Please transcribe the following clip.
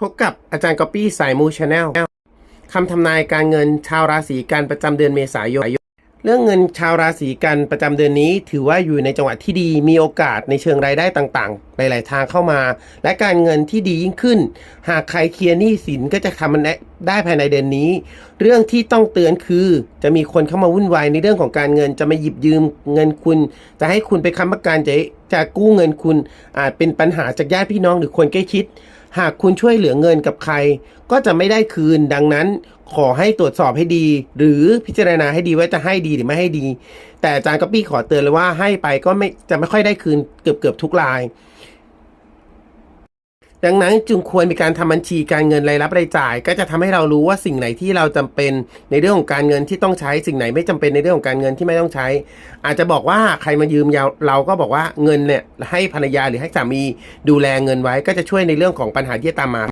พบกับอาจารย์ก๊อปปี้สายมูชาแนลคำทำนายการเงินชาวราศีกันประจำเดือนเมษายน เรื่องเงินชาวราศีกันประจำเดือนนี้ ถือว่าอยู่ในจังหวะที่ดีมีโอกาสในเชิงรายได้ต่างๆ หลายๆทางเข้ามา และการเงินที่ดียิ่งขึ้น หากใครเคลียร์หนี้สินก็จะทำมันได้ภายในเดือนนี้ เรื่องที่ต้องเตือนคือ จะมีคนเข้ามาวุ่นวายในเรื่องของการเงินจะมาหยิบยืมเงินคุณ จะให้คุณไปค้ำประกันจะจะกู้เงินคุณอาจเป็นปัญหาจากญาติพี่น้องหรือคนใกล้ชิด หากคุณช่วยเหลือเงินกับใคร ก็จะไม่ได้คืน ดังนั้นขอให้ตรวจสอบให้ดี หรือพิจารณาให้ดีว่าจะให้ดีหรือไม่ให้ดี แต่อาจารย์ก็ปี้ขอเตือนเลยว่าให้ไปก็ไม่จะไม่ค่อยได้คืนเกือบเกือบทุกราย ดังนั้นจึงควรมีการทำบัญชีการเงินรายรับรายจ่าย ก็จะทำให้เรารู้ว่าสิ่งไหนที่เราจำเป็นในเรื่องของการเงินที่ต้องใช้สิ่งไหนไม่จำเป็นในเรื่องของการเงินที่ไม่ต้องใช้ อาจจะบอกว่าใครมายืมเราเราก็บอกว่าเงินเนี่ยให้ภรรยาหรือให้สามีดูแลเงินไว้ก็จะช่วยในเรื่องของปัญหาที่ตามมา